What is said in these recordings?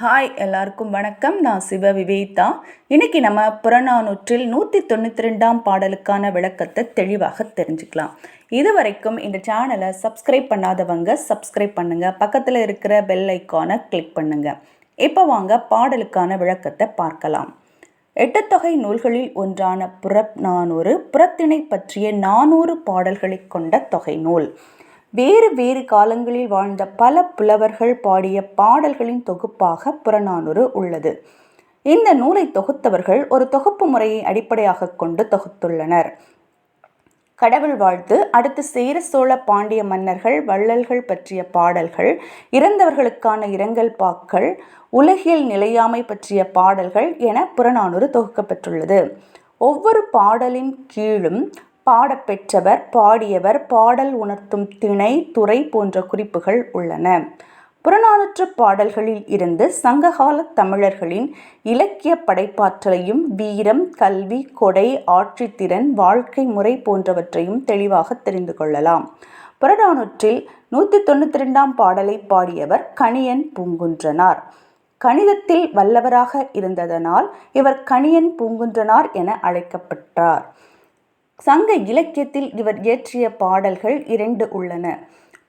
Hi எல்லாருக்கும் வணக்கம். நான் சிவ விவேதா. இன்னைக்கு நம்ம புறநானூற்றில் நூற்றி தொண்ணூற்றி ரெண்டாம் பாடலுக்கான விளக்கத்தை தெளிவாக தெரிஞ்சுக்கலாம். இது வரைக்கும் இந்த சேனலை சப்ஸ்கிரைப் பண்ணாதவங்க சப்ஸ்கிரைப் பண்ணுங்கள் பக்கத்தில் இருக்கிற பெல் ஐக்கானை கிளிக் பண்ணுங்கள் இப்போ வாங்க பாடலுக்கான விளக்கத்தை பார்க்கலாம். எட்டத்தொகை நூல்களில் ஒன்றான புறநானூறு புறத்திணை பற்றிய நானூறு பாடல்களை கொண்ட தொகை நூல். வேறு வேறு காலங்களில் வாழ்ந்த பல புலவர்கள் பாடிய பாடல்களின் தொகுப்பாக புறநானூறு உள்ளது. இந்த நூலை தொகுத்தவர்கள் ஒரு தொகுப்பு முறையை அடிப்படையாக கொண்டு தொகுத்துள்ளனர். கடவுள் வாழ்த்து அடுத்து சேர சோழ பாண்டிய மன்னர்கள் வள்ளல்கள் பற்றிய பாடல்கள் இறந்தவர்களுக்கான இரங்கல் பாக்கள் உலகியல் நிலையாமை பற்றிய பாடல்கள் என புறநானூறு தொகுக்கப்பட்டுள்ளது. ஒவ்வொரு பாடலின் கீழும் பாடப்பெற்றவர் பாடியவர் பாடல் உணர்த்தும் திணை துறை போன்ற குறிப்புகள் உள்ளன. புறநானூற்று பாடல்களில் இருந்து சங்ககால தமிழர்களின் இலக்கிய படைப்பாற்றலையும் வீரம் கல்வி கொடை ஆட்சித்திறன் வாழ்க்கை முறை போன்றவற்றையும் தெளிவாக தெரிந்து கொள்ளலாம். புறநானூற்றில் நூற்றி தொண்ணூற்றி ரெண்டாம் பாடலை பாடியவர் கணியன் பூங்குன்றனார். கணிதத்தில் வல்லவராக இருந்ததனால் இவர் கணியன் பூங்குன்றனார் என அழைக்கப்பட்டார். சங்க இலக்கியத்தில் இவர் இயற்றிய பாடல்கள் இரண்டு உள்ளன.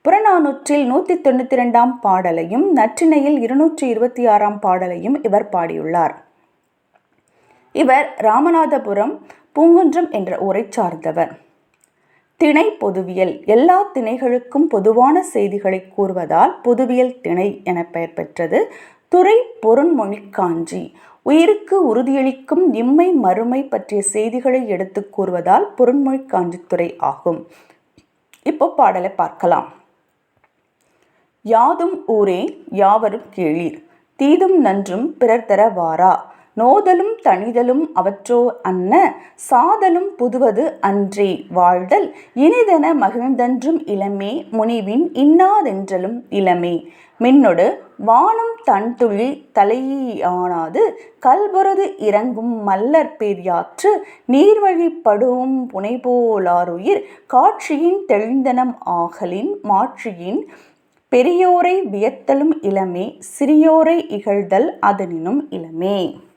புறநானூற்றில் நூற்றி தொண்ணூற்றி ரெண்டாம் பாடலையும் நற்றிணையில் இருநூற்றி இருபத்தி ஆறாம் பாடலையும் இவர் பாடியுள்ளார். இவர் ராமநாதபுரம் பூங்குன்றம் என்ற ஊரை சார்ந்தவர். திணை பொதுவியல். எல்லா திணைகளுக்கும் பொதுவான செய்திகளை கூறுவதால் பொதுவியல் திணை என பெயர் பெற்றது. துறை பொருண்மொழி காஞ்சி உயிருக்கு உறுதியளிக்கும் இம்மை மறுமை பற்றிய செய்திகளை எடுத்து கூறுவதால் பொருண்மொழி காஞ்சித்துறை ஆகும். இப்போ பாடலை பார்க்கலாம். யாதும் ஊரே யாவரும் கேளீர். தீதும் நன்றும் பிறர் தர வாரா. நோதலும் தணிதலும் அவற்றோ அன்ன சாதலும் புதுவது அன்றே வாழ்தல். இனிதென மகிழ்ந்தன்றும் இளமே முனிவின் இன்னாதென்றலும் இளமே. மின்னொடு வானம் தன்துளி தலையானாது கல்பொருது இறங்கும் மல்லர் பேரியாற்று நீர்வழிப்படுவும் புனைபோலாருயிர் காட்சியின் தெளிந்தனம் ஆகலின் மாட்சியின் பெரியோரை வியத்தலும் இளமே சிறியோரை இகழ்தல் அதனினும் இளமே.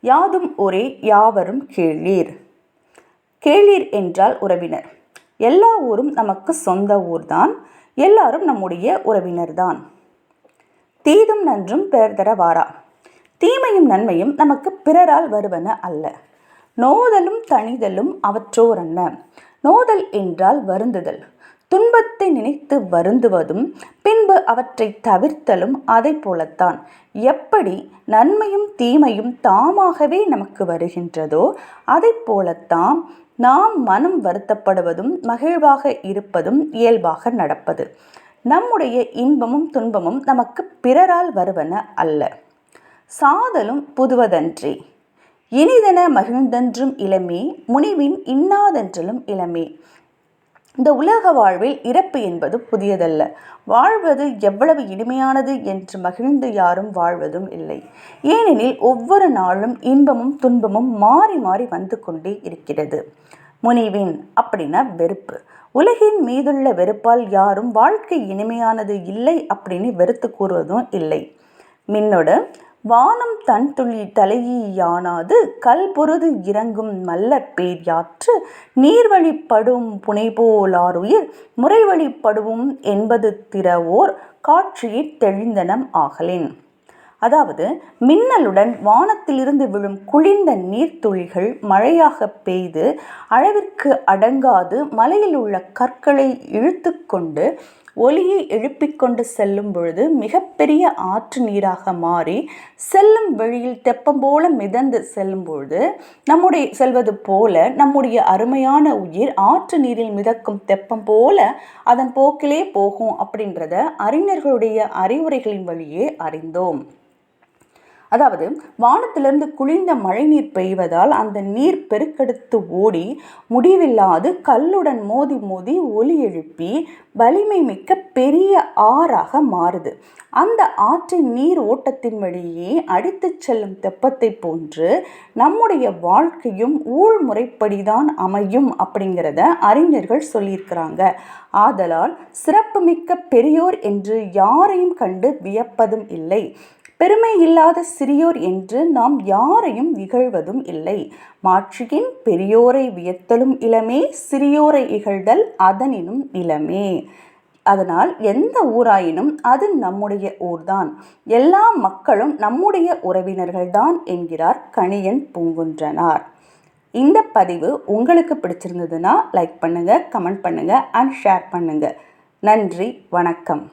யாதும் ஒரே யாவரும் கேளீர். கேளீர் என்றால் உறவினர். எல்லா ஊரும் நமக்கு சொந்த ஊர்தான். எல்லாரும் நம்முடைய உறவினர்தான். தீதும் நன்றும் பிறர் தர வாரா. தீமையும் நன்மையும் நமக்கு பிறரால் வருவன அல்ல. நோதலும் தணிதலும் அவற்றோர் அன்ன. நோதல் என்றால் வருந்துதல். துன்பத்தை நினைத்து வருந்துவதும் பின்பு அவற்றை தவிர்த்தலும் அதை போலத்தான். எப்படி நன்மையும் தீமையும் தாமாகவே நமக்கு வருகின்றதோ அதை போலத்தான் நாம் மனம் வருத்தப்படுவதும் மகிழ்வாக இருப்பதும் இயல்பாக நடப்பது. நம்முடைய இன்பமும் துன்பமும் நமக்கு பிறரால் வருவன அல்ல. சாதலும் புதுவதன்றி. இனிதென மகிழ்ந்தென்றும் இளமே முனிவின் இன்னாதென்றலும் இளமே. இந்த உலக வாழ்வில் இறப்பு என்பது புதியதல்ல. வாழ்வது எவ்வளவு இனிமையானது என்று மகிழ்ந்து யாரும் வாழ்வதும் இல்லை. ஏனெனில் ஒவ்வொரு நாளும் இன்பமும் துன்பமும் மாறி மாறி வந்து கொண்டே இருக்கிறது. முனிவின் அப்படின்னா வெறுப்பு. உலகின் மீதுள்ள வெறுப்பால் யாரும் வாழ்க்கை இனிமையானது இல்லை அப்படின்னு வெறுத்து கூறுவதும் இல்லை. மின்னோட வானம் தன் துளி தலையானாது கல் பொருது இறங்கும் மல்லற் பேர் யாற்று. நீர்வழிப்படும் புனைபோலாருயிர் முறைவழிப்படுவும் என்பது திறவோர் காட்சியை தெளிந்தனம் ஆகலின். அதாவது மின்னலுடன் வானத்திலிருந்து விழும் குளிர்ந்த நீர்த்துளிகள் மழையாக பெய்து அளவிற்கு அடங்காது மலையில் உள்ள கற்களை இழுத்து கொண்டு ஒலியை எழுப்பிக் கொண்டு செல்லும் பொழுது மிகப்பெரிய ஆற்று நீராக மாறி செல்லும் வழியில் தெப்பம் போல மிதந்து செல்லும் பொழுது நம்முடைய செல்வது போல நம்முடைய அருமையான உயிர் ஆற்று நீரில் மிதக்கும் தெப்பம் போல அதன் போக்கிலே போகும் அப்படின்றத அறிஞர்களுடைய அறிவுரைகளின் வழியே அறிந்தோம். அதாவது வானத்திலிருந்து குளிர்ந்த மழைநீர் பெய்வதால் அந்த நீர் பெருக்கெடுத்து ஓடி முடிவில்லாது கல்லுடன் மோதி மோதி ஒலி எழுப்பி வலிமை மிக்க பெரிய ஆறாக மாறுது. அந்த ஆற்றின் நீர் ஓட்டத்தின் வழியே அடித்துச் செல்லும் தெப்பத்தை போன்று நம்முடைய வாழ்க்கையும் ஊழ் முறைப்படிதான் அமையும் அப்படிங்கிறத அறிஞர்கள் சொல்லியிருக்கிறாங்க. ஆதலால் சிறப்புமிக்க பெரியோர் என்று யாரையும் கண்டு வியப்பதும் இல்லை. பெருமை இல்லாத சிறியோர் என்று நாம் யாரையும் இகழ்வதும் இல்லை. மாட்சியின் பெரியோரை வியத்தலும் இளமே சிறியோரை இகழ்தல் அதனினும் இளமே. அதனால் எந்த ஊராயினும் அது நம்முடைய ஊர்தான். எல்லா மக்களும் நம்முடைய உறவினர்கள்தான் என்கிறார் கணியன் பூங்குன்றனார். இந்த பதிவு உங்களுக்கு பிடிச்சிருந்ததுன்னா லைக் பண்ணுங்கள் கமெண்ட் பண்ணுங்கள் அண்ட் ஷேர் பண்ணுங்கள் நன்றி வணக்கம்.